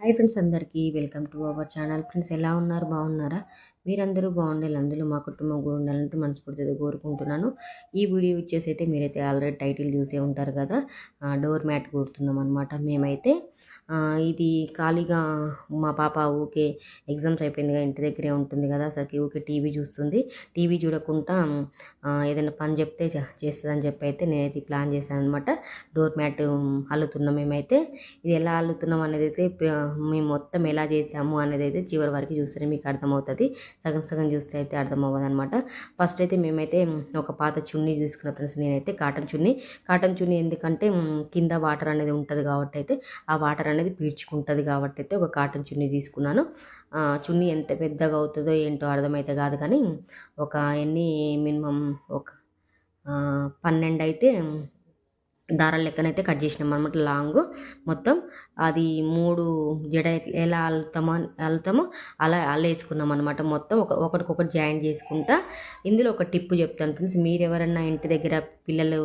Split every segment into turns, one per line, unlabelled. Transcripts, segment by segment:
Hi friends అందరికీ welcome to our channel. Friends ఎలా ఉన్నారు? బాగున్నారా? మీరందరూ బాగుండాలి అందులో మా కుటుంబం కూడా ఉండాలంటే మనస్ఫూర్తిగా కోరుకుంటున్నాను. ఈ వీడియో వచ్చేసి అయితే మీరైతే ఆల్రెడీ టైటిల్ చూసే ఉంటారు కదా డోర్ మ్యాట్ కుడుతున్నాం అనమాట మేమైతే. ఇది ఖాళీగా మా పాప ఊకే ఎగ్జామ్స్ అయిపోయిందిగా ఇంటి దగ్గరే ఉంటుంది కదా అసలుకి ఊకే టీవీ చూస్తుంది. టీవీ చూడకుండా ఏదైనా పని చెప్తే చేస్తుందని చెప్పి అయితే నేనైతే ప్లాన్ చేశాను అనమాట డోర్ మ్యాట్ అల్లుతున్నాం మేమైతే. ఇది ఎలా అల్లుతున్నాం అనేది అయితే మేము మొత్తం ఎలా చేసాము అనేది అయితే చివరి వరకు చూస్తే మీకు అర్థమవుతుంది. సగం సగం చూస్తే అయితే అర్థం అవ్వదు అనమాట ఫస్ట్ అయితే మేమైతే ఒక పాత చున్నీ తీసుకున్న ఫ్రెండ్స్ నేనైతే కాటన్ చున్నీ. కాటన్ చున్నీ ఎందుకంటే కింద వాటర్ అనేది ఉంటుంది కాబట్టి అయితే ఆ వాటర్ అనేది పీల్చుకుంటుంది కాబట్టి అయితే ఒక కాటన్ చున్నీ తీసుకున్నాను. చున్నీ ఎంత పెద్దగా అవుతుందో ఏంటో అర్థమైతే కాదు కానీ ఒక ఎన్ని మినిమం ఒక పన్నెండు అయితే దారాల లెక్కనైతే కట్ చేసినాం అనమాట లాంగ్. మొత్తం అది మూడు జడ ఎలా అల్లుతామో అల్లుతామో అలా అల్లేసుకున్నాం అనమాట మొత్తం ఒక ఒకటికొకటి జాయిన్ చేసుకుంటా ఇందులో ఒక టిప్పు చెప్తాను ఫ్రెండ్స్. మీరు ఎవరన్నా ఇంటి దగ్గర పిల్లలు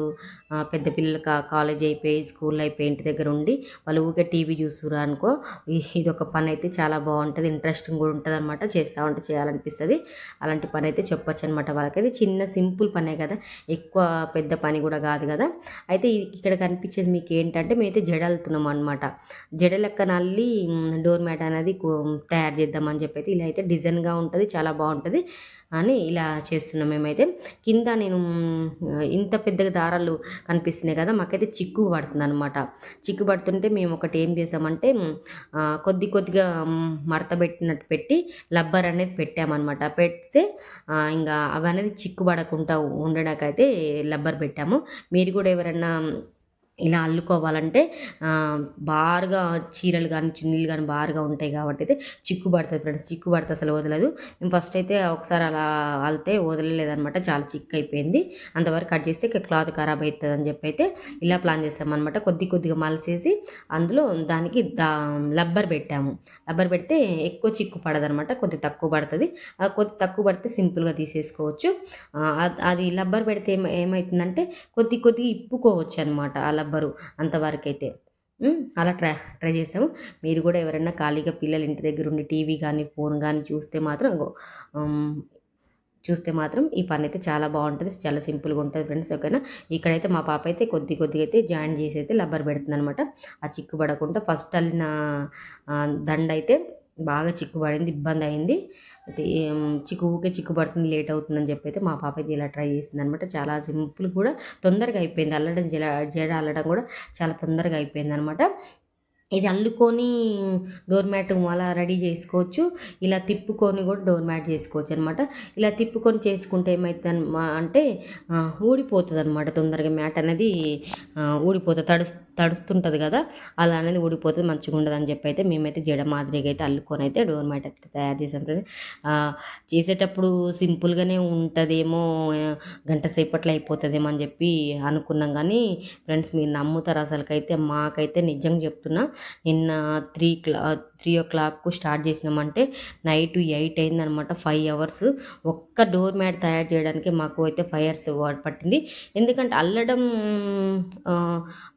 పెద్ద పిల్లలు కా కాలేజ్ అయిపోయి స్కూల్ అయిపోయి ఇంటి దగ్గర ఉండి వాళ్ళు ఊరికే టీవీ చూస్తురా అనుకో ఇది ఒక పని అయితే చాలా బాగుంటుంది. ఇంట్రెస్టింగ్ కూడా ఉంటుంది అనమాట చేస్తూ ఉంటే చేయాలనిపిస్తుంది. అలాంటి పని అయితే చెప్పొచ్చు అనమాట వాళ్ళకైతే. చిన్న సింపుల్ పనే కదా. ఎక్కువ పెద్ద పని కూడా కాదు కదా. అయితే ఇక్కడ కనిపించేది మీకు ఏంటంటే మేమైతే జడలుతున్నాం అనమాట జడ లెక్కన అల్లి డోర్ మ్యాట్ అనేది తయారు చేద్దామని చెప్పి అయితే ఇలా అయితే డిజైన్గా ఉంటుంది చాలా బాగుంటుంది అని ఇలా చేస్తున్నాం మేమైతే. కింద నేను ఇంత పెద్దగా దారాలు కనిపిస్తున్నాయి కదా మాకైతే చిక్కు పడుతుంది అనమాట చిక్కు పడుతుంటే మేము ఒకటి ఏం చేసామంటే కొద్ది కొద్దిగా మడత పెట్టినట్టు పెట్టి లబ్బర్ అనేది పెట్టామన్నమాట. పెడితే ఇంకా అవి అనేది చిక్కు పడకుండా ఉండడానికైతే లబ్బర్ పెట్టాము. మీరు కూడా ఎవరన్నా ఇలా అల్లుకోవాలంటే బాగా బారుగా చీరలు కానీ చున్నీలు కానీ బారుగా ఉంటాయి కాబట్టి అయితే చిక్కు పడుతుంది ఫ్రెండ్స్. చిక్కు పడితే అసలు వదలదు. మేము ఫస్ట్ అయితే ఒకసారి అలా అల్తే వదలలేదనమాట. చాలా చిక్కు అయిపోయింది అంతవరకు కట్ చేస్తే ఇక క్లాత్ ఖరాబ్ అవుతుంది అని చెప్పి అయితే ఇలా ప్లాన్ చేసామన్నమాట కొద్ది కొద్దిగా మలిసేసి అందులో దానికి దా లబ్బర్ పెట్టాము. లబ్బర్ పెడితే ఎక్కువ చిక్కు పడదనమాట. కొద్ది తక్కువ పడుతుంది. కొద్ది తక్కువ పడితే సింపుల్గా తీసేసుకోవచ్చు. అది లబ్బర్ పెడితే ఏమ ఏమవుతుందంటే కొద్ది కొద్దిగా ఇప్పుకోవచ్చు అనమాట ఆ లబ్బరు అంతవరకైతే అలా ట్రై ట్రై చేసాము మీరు కూడా ఎవరైనా ఖాళీగా పిల్లలు ఇంటి దగ్గర ఉండి టీవీ కానీ ఫోన్ కానీ చూస్తే మాత్రం చూస్తే మాత్రం ఈ పని అయితే చాలా బాగుంటుంది. చాలా సింపుల్గా ఉంటుంది ఫ్రెండ్స్ ఓకేనా? ఇక్కడైతే మా పాప అయితే కొద్ది కొద్దిగా అయితే జాయిన్ చేసి అయితే లబ్బర్ పెడుతుంది అనమాట ఆ చిక్కు పడకుండా ఫస్ట్ అల్లిన దండ అయితే బాగా చిక్కు పడింది ఇబ్బంది అయింది అయితే చిక్కు ఊకే చిక్కు పడుతుంది లేట్ అవుతుందని చెప్పి అయితే మా పాప అయితే ఇలా ట్రై చేసింది అనమాట చాలా సింపుల్ కూడా తొందరగా అయిపోయింది. అల్లడం జడ జడ అల్లడం కూడా చాలా తొందరగా అయిపోయింది అనమాట ఇది అల్లుకొని డోర్ మ్యాట్ అలా రెడీ చేసుకోవచ్చు. ఇలా తిప్పుకొని కూడా డోర్ మ్యాట్ చేసుకోవచ్చు అనమాట ఇలా తిప్పుకొని చేసుకుంటే ఏమవుతుంది అంటే ఊడిపోతుంది అనమాట తొందరగా మ్యాట్ అనేది ఊడిపోతుంది తడుస్తుంది తడుస్తుంటుంది కదా అలా అనేది ఊడిపోతుంది మంచిగా ఉండదు అని చెప్పి అయితే మేమైతే జడ మాదిరిగా అయితే అల్లుకొని అయితే డోర్ మ్యాట్ అయితే తయారు చేసాం ఫ్రెండ్స్. చేసేటప్పుడు సింపుల్గానే ఉంటుందేమో గంట సేపట్లో అయిపోతుందేమో అని చెప్పి అనుకున్నాం కానీ ఫ్రెండ్స్ మీరు నమ్ముతారు అసలుకైతే? మాకైతే నిజంగా చెప్తున్నా నిన్న త్రీ క్లా త్రీ ఓ క్లాక్కు స్టార్ట్ చేసినామంటే నైట్ ఎయిట్ అయిందనమాట ఫైవ్ అవర్స్. ఒక్క డోర్ మ్యాట్ తయారు చేయడానికి మాకు అయితే ఫైవ్ అవర్స్ పట్టింది. ఎందుకంటే అల్లడం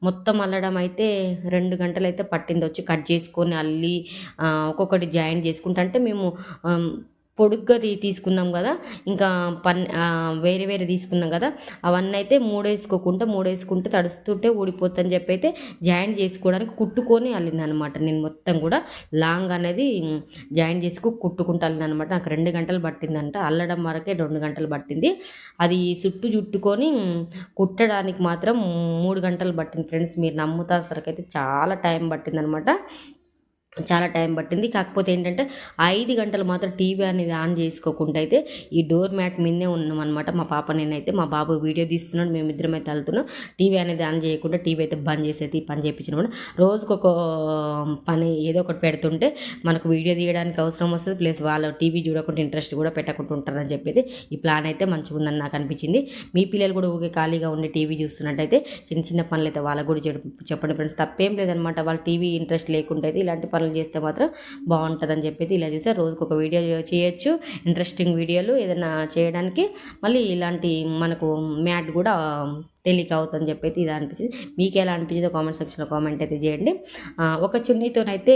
మొత్తం అల్లడం అయితే రెండు గంటలు అయితే పట్టింది. వచ్చి కట్ చేసుకొని అల్లి ఒక్కొక్కటి జాయిన్ చేసుకుంటా. అంటే మేము పొడుగ్గా తీసుకున్నాం కదా ఇంకా పన్ వేరే వేరే తీసుకున్నాం కదా అవన్నీ అయితే మూడేసుకోకుండా మూడేసుకుంటే తడుస్తుంటే ఊడిపోతుందని చెప్పి అయితే జాయిన్ చేసుకోవడానికి కుట్టుకొని అనమాట నేను మొత్తం కూడా లాంగ్ అనేది జాయిన్ చేసుకు కుట్టుకుంటూ అనమాట నాకు రెండు గంటలు పట్టిందంట. అల్లడం వరకే రెండు గంటలు పట్టింది. అది చుట్టు చుట్టుకొని కుట్టడానికి మాత్రం మూడు గంటలు పట్టింది. ఫ్రెండ్స్ మీరు నమ్ముతా సరికైతే చాలా టైం పట్టిందనమాట చాలా టైం పట్టింది. కాకపోతే ఏంటంటే ఐదు గంటలు మాత్రం టీవీ అనేది ఆన్ చేసుకోకుండా అయితే ఈ డోర్ మ్యాట్ మీదనే ఉన్నాం అనమాట మా పాప నేనైతే మా బాబు వీడియో తీస్తున్నాడు. మేమిద్దరం అయితే వెళ్తున్నాం. టీవీ అనేది ఆన్ చేయకుండా టీవీ అయితే బంద్ చేసి అయితే పని చేయించినప్పుడు రోజుకు ఒక పని ఏదో ఒకటి పెడుతుంటే మనకు వీడియో తీయడానికి అవసరం వస్తుంది. ప్లస్ వాళ్ళు టీవీ చూడకుండా ఇంట్రెస్ట్ కూడా పెట్టకుండా ఉంటారని చెప్పేది. ఈ ప్లాన్ అయితే మంచిగా ఉందని నాకు అనిపించింది. మీ పిల్లలు కూడా ఊకే ఖాళీగా ఉండి టీవీ చూస్తున్నట్టయితే చిన్న చిన్న పనులు అయితే వాళ్ళకు కూడా చెప్పండి ఫ్రెండ్స్. తప్పేం లేదనమాట వాళ్ళు టీవీ ఇంట్రెస్ట్ లేకుండా అయితే ఇలాంటి పనులు చేస్తే మాత్రం బాగుంటుందని చెప్పి ఇలా చూసా. రోజుకు ఒక వీడియో చేయొచ్చు. ఇంట్రెస్టింగ్ వీడియోలు ఏదైనా చేయడానికి. మళ్ళీ ఇలాంటి మనకు మ్యాట్ కూడా తేలిక అవుతుందని చెప్పి అయితే ఇది అనిపించింది మీకు ఎలా అనిపించిందో కామెంట్ సెక్షన్లో కామెంట్ అయితే చేయండి. ఒక చున్నీతోనైతే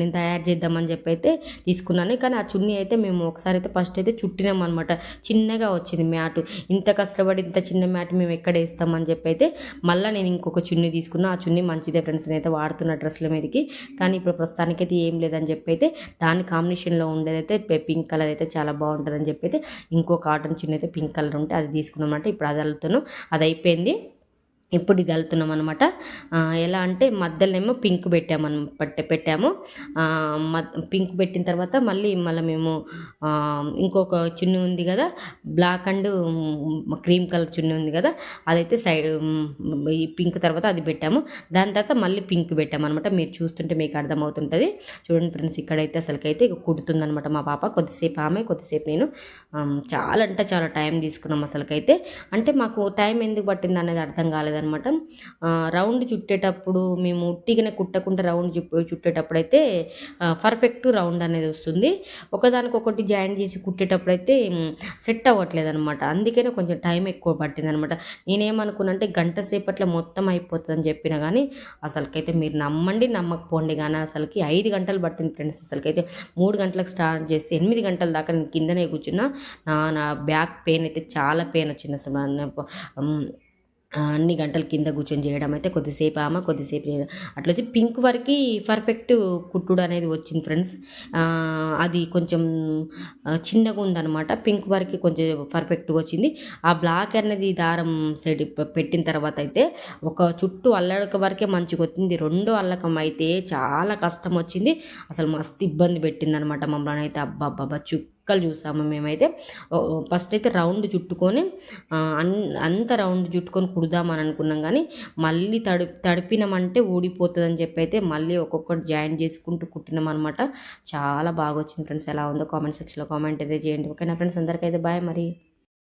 నేను తయారు చేద్దామని చెప్పి అయితే తీసుకున్నాను. కానీ ఆ చున్నీ అయితే మేము ఒకసారి అయితే ఫస్ట్ అయితే చుట్టినాం అనమాట చిన్నగా వచ్చింది మ్యాట్. ఇంత కష్టపడి ఇంత చిన్న మ్యాట్ మేము ఎక్కడ వేస్తామని చెప్పి అయితే మళ్ళీ నేను ఇంకొక చున్నీ తీసుకున్నా. ఆ చున్నీ మంచిదే ఫ్రెండ్స్ నేనైతే వాడుతున్న డ్రెస్ల మీదకి. కానీ ఇప్పుడు ప్రస్తుతానికైతే ఏం లేదని చెప్పి అయితే దాని కాంబినేషన్లో ఉండేదైతే పింక్ కలర్ అయితే చాలా బాగుంటుందని చెప్పి అయితే ఇంకో కాటన్ చున్నీ అయితే పింక్ కలర్ ఉంటే అది తీసుకున్నామంటే ఇప్పుడు అది వెళ్తాను అది అయిపోయింది belli. ఇప్పుడు ఇది వెళ్తున్నాం అనమాట ఎలా అంటే మధ్యలోనేమో పింక్ పెట్టాము పట్టే పెట్టాము. మద్ పింక్ పెట్టిన తర్వాత మళ్ళీ మళ్ళీ మేము ఇంకొక చున్నీ ఉంది కదా బ్లాక్ అండ్ క్రీమ్ కలర్ చున్నీ ఉంది కదా అదైతే సైడ్ ఈ పింక్ తర్వాత అది పెట్టాము. దాని తర్వాత మళ్ళీ పింక్ పెట్టాము అనమాట మీరు చూస్తుంటే మీకు అర్థమవుతుంటుంది. చూడండి ఫ్రెండ్స్ ఇక్కడైతే అసలుకైతే కుడుతుంది కుడుతుందనమాట మా పాప. కొద్దిసేపు ఆమె కొద్దిసేపు నేను. చాలా అంటే చాలా టైం తీసుకున్నాం అసలుకైతే. అంటే మాకు టైం ఎందుకు పట్టింది అనేది అర్థం కాలేదు అనమాట రౌండ్ చుట్టేటప్పుడు మేము ఉట్టిగానే కుట్టకుండా రౌండ్ చుట్టేటప్పుడు అయితే పర్ఫెక్ట్ రౌండ్ అనేది వస్తుంది. ఒకదానికొకటి జాయిన్ చేసి కుట్టేటప్పుడు అయితే సెట్ అవ్వట్లేదు అనమాట అందుకనే కొంచెం టైం ఎక్కువ పట్టింది అనమాట నేనేమనుకున్నంటే గంట సేపట్లో మొత్తం అయిపోతుందని చెప్పిన కానీ అసలుకైతే మీరు నమ్మండి నమ్మకపోండి కానీ అసలుకి ఐదు గంటలు పట్టింది ఫ్రెండ్స్. అసలుకైతే మూడు గంటలకు స్టార్ట్ చేస్తే ఎనిమిది గంటల దాకా నేను కిందనే కూర్చున్నా నా నా బ్యాక్ పెయిన్ అయితే చాలా పెయిన్ వచ్చింది అసలు. అన్ని గంటలు కింద కూర్చొని చేయడం అయితే కొద్దిసేపు ఆమె కొద్దిసేపు నేను. అట్లా వచ్చి పింక్ వరకు పర్ఫెక్ట్ కుట్టుడు అనేది వచ్చింది ఫ్రెండ్స్. అది కొంచెం చిన్నగా ఉందనమాట పింక్ వరకు కొంచెం పర్ఫెక్ట్గా వచ్చింది. ఆ బ్లాక్ అనేది దారం సైడ్ పెట్టిన తర్వాత అయితే ఒక చుట్టూ అల్లడక వరకే మంచిగా వచ్చింది. రెండో అల్లకం అయితే చాలా కష్టం వచ్చింది. అసలు మస్తు ఇబ్బంది పెట్టింది అనమాట మమ్మల్ని అయితే. అబ్బా అబ్బా చుక్కలు చూసాము మేమైతే. ఫస్ట్ అయితే రౌండ్ చుట్టుకొని అంత రౌండ్ చుట్టుకొని కుడదామని అనుకున్నాం కానీ మళ్ళీ తడి తడిపినామంటే ఊడిపోతుందని చెప్పి అయితే మళ్ళీ ఒక్కొక్కటి జాయిన్ చేసుకుంటూ కుట్టినాం అనమాట చాలా బాగా వచ్చింది ఫ్రెండ్స్ ఎలా ఉందో కామెంట్ సెక్షన్లో కామెంట్ అయితే చేయండి. ఓకేనా ఫ్రెండ్స్ అందరికైతే బాయ్ మరి.